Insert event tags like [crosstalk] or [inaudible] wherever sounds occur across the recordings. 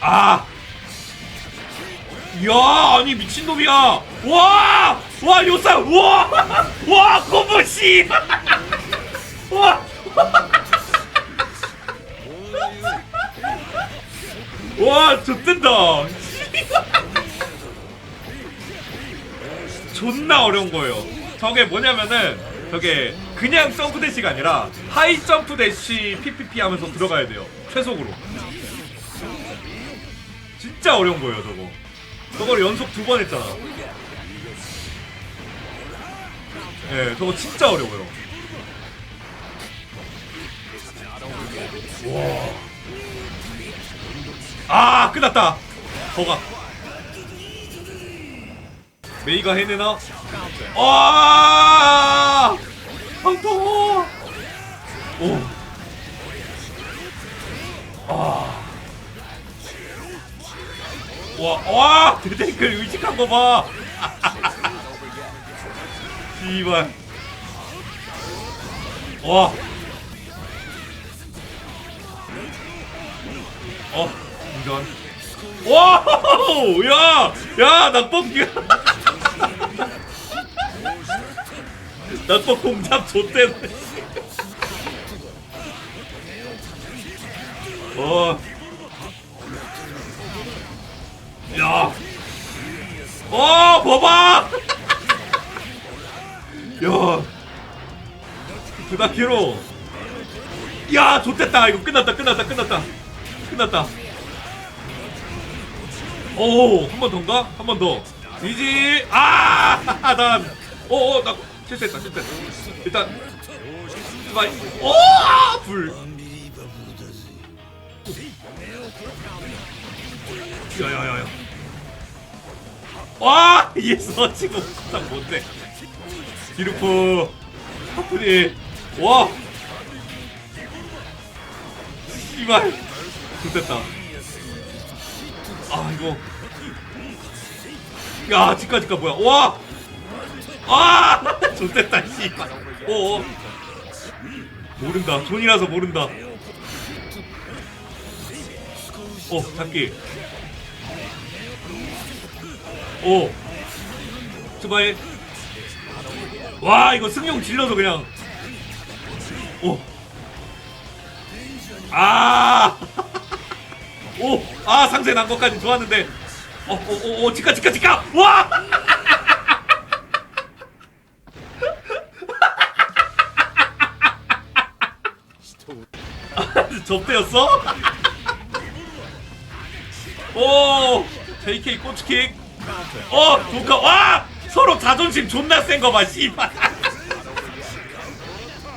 아! 이야, 아니, 미친놈이야! 와! 와, 요사! [laughs] 와! [laughs] 와, 콤보 씨! [laughs] 와! 와, 좋된다! 존나 어려운 거예요. 저게 뭐냐면은, 저게 그냥 점프 대시가 아니라 하이 점프 대시 PPP 하면서 들어가야 돼요. 최속으로. 진짜 어려운 거예요, 저거. 저걸 연속 두 번 했잖아. 예, 저거 진짜 어려워요. 와. 아, 끝났다. 거가. 메이가 해내나? 와! 한터 오. 와, 와! 대댓글 의식한 거 봐! [laughs] 씨발. 와. 어, 이건. 와! 야! 야, 낙법기야! 낙법 공잡 좆대네. 어. 야. 어, 봐봐. 야. 드다키로. 야, 좋됐다. 이거 끝났다. 끝났다. 끝났다. 끝났다. 오, 한 번 더인가? 한 번 더. 이지. 아, [laughs] 난. 오, 오, 나 실수했다. 실수했다. 일단. 스파이. 오, 불. 야야야야. 와, 예서 지금 딱 뭔데? 디루프, 하프니, 와, 씨발, 좋됐다. 아 이거, 야 집가 집가 뭐야? 와, 아, [laughs] 좋됐다 씨발. 오, 오. 모른다. 존이라서 모른다. 어, 잡기. 오. 스마일 와 이거 승용 질러서 그냥. 오 아. [laughs] 오, 아 상세 난 것까지 좋았는데. 어 오 오 오 치카 치카 치카 와! [laughs] 접대였어? [laughs] 오! JK 꼬치킥 어, 조카, 와! 서로 자존심 존나 센 거 봐, 씨발. [laughs]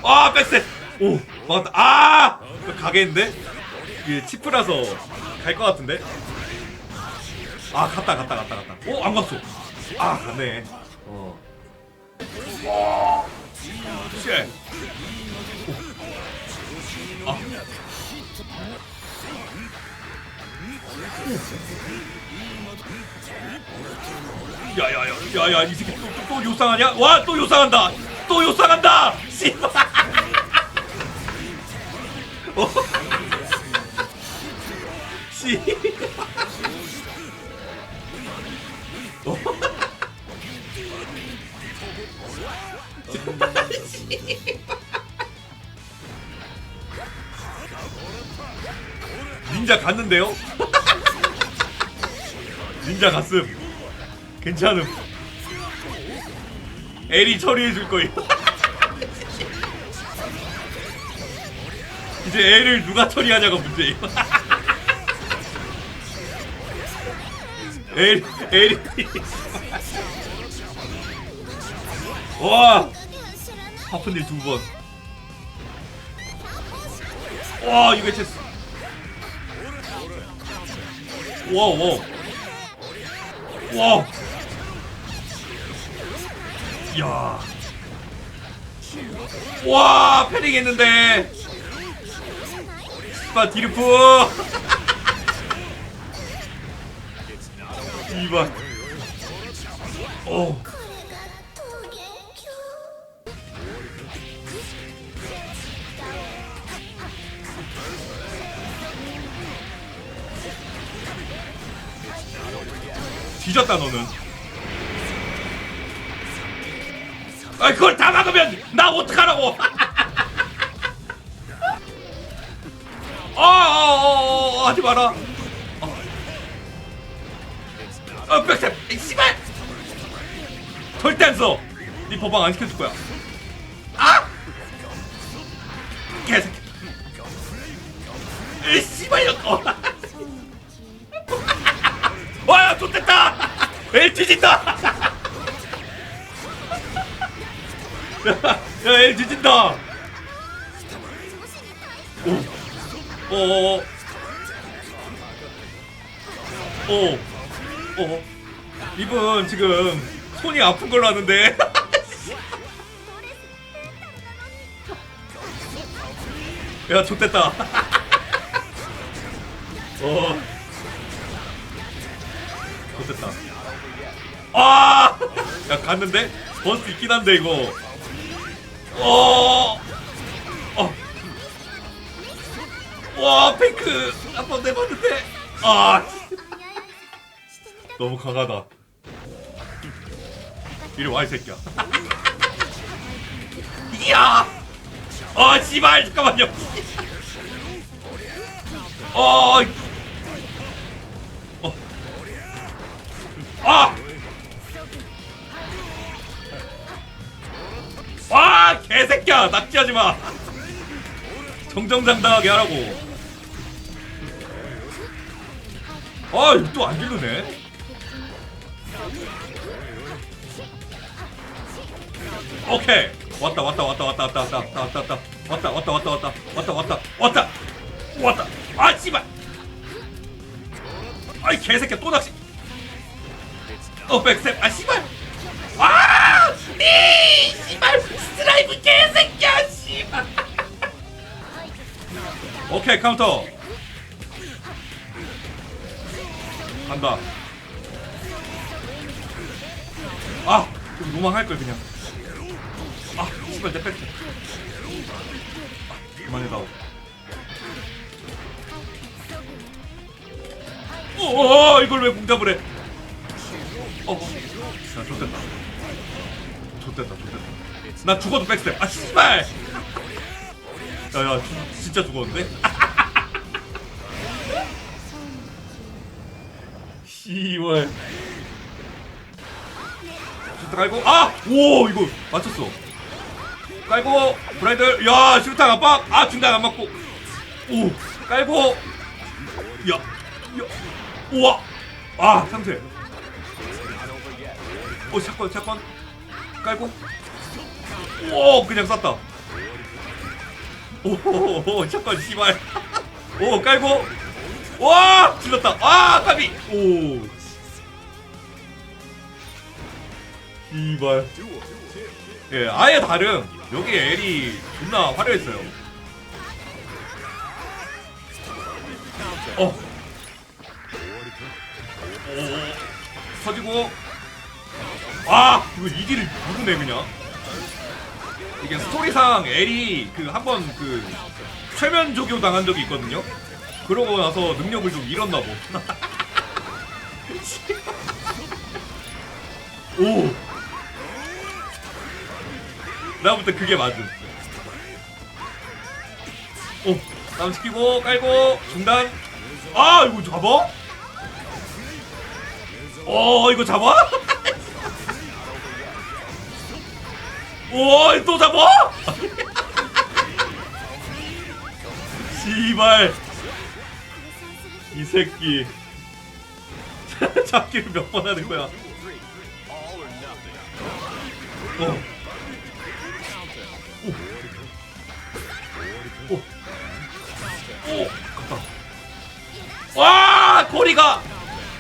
아, 백세. 오, 맞다. 아! 이거 가겠는데? 이게 치프라서 갈 것 같은데? 아, 갔다, 갔다, 갔다, 갔다. 오, 안 갔어. 아, 갔네. 어. 쉣. 오. 아. 야야야 야야 이 새끼 또, 또, 또 요상하냐? 와 또 요상한다 또 요상한다 씨발 어? 씨 어? 닌자 갔는데요? 닌자 갔음 괜찮음. 에리 처리해 줄 거예요. [laughs] 이제 애를 누가 처리하냐가 문제예요. 에리 에리. 와 하프닐 두 번. 와 이거 체스. 와 와. 와. 야. 와, 패링 했는데. 스파 디르프. [laughs] 이봐. 오. 뒤졌다 너는. 아 그걸 다 막으면 나 어떡하라고. 어어어 [laughs] 하지 마라. 어, 어이 씨발! 절대 안써. 네 법방 안 시켜줄 거야. 아! 개새끼. 이 씨발 어. [laughs] 와 좋됐다. 엘 뒤진다. 야 엘 뒤진다. 오오오 오 오. 오. 이분 지금 손이 아픈 걸로 아는데. [laughs] 야 좋됐다. [laughs] 어 좋됐다 아! 야 갔는데? 버스 있긴 한데 이거 어! 어! 와 페이크 한번 내봤는데 아 너무 강하다 이리 와이 새끼야 이야 아 씨발 잠깐만요 어 어. 아! 와 개새끼야 낙지하지 마 정정당당하게 하라고 아 또안 질르네 오케이 왔다 왔다 왔다 왔다 왔다 왔다 왔다 왔다 왔다 왔다 왔다 왔다 왔다 왔다 왔다 왔다 아 씨발 아이 개새끼야 또 낚시 어 백셉 아 씨발. 아니 씨발. 스트라이브 개새끼야 씨발. [laughs] 오케이 카운터. 간다. 아좀 로망할 걸 그냥. 아 씨발 내 뺏겨 아, 그만해 나오 오 이걸 왜 공잡을 해 어, 야, 좋됐다. 좋됐다, 좋됐다. 나 죽어도 백스텝. 아, 씨발! 야, 야, 주- 진짜 죽었는데? [laughs] 씨발. 슈트 깔고, 아! 오, 이거 맞췄어. 깔고, 브라이드, 야, 슈루탄 압박! 아, 중단 안 맞고. 오, 깔고, 야, 야, 우와! 아, 상태. 오 샷건 샷건. 깔고. 오 그냥 쐈다. 오호호 샷건 씨발. 오 깔고. 와 질렀다. 아 까비. 오. 씨발. 예 아예 다른 여기 엘이 존나 화려했어요. 어. 오, 터지고 아 이거 이기를 누구네 그냥 이게 스토리상 엘이 그 한 번 그 최면 조교 당한 적이 있거든요 그러고 나서 능력을 좀 잃었나 보. [laughs] 오. 나부터 그게 맞음. 오. 다음 시키고 깔고 중단. 아 이거 잡아? 어 이거 잡아? 오, 또 잡아? 씨발. 이 새끼. [laughs] 잡기를 몇 번 하는 거야? 어. 오. 갔다. 와, 고리가.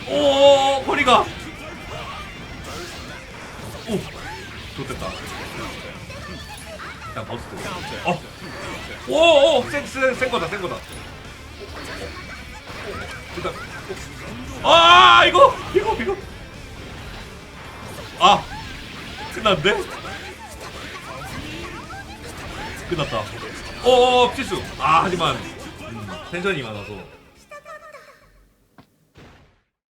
오, 고리가. 오. 좋됐다. 야, 버스. 어. 오, 오, 센, 센, 센 거다, 센 거다. 일단. 아, 이거, 이거, 이거. 아, 끝났는데? 끝났다. 오, 필수. 아, 하지만 음, 텐션이 많아서.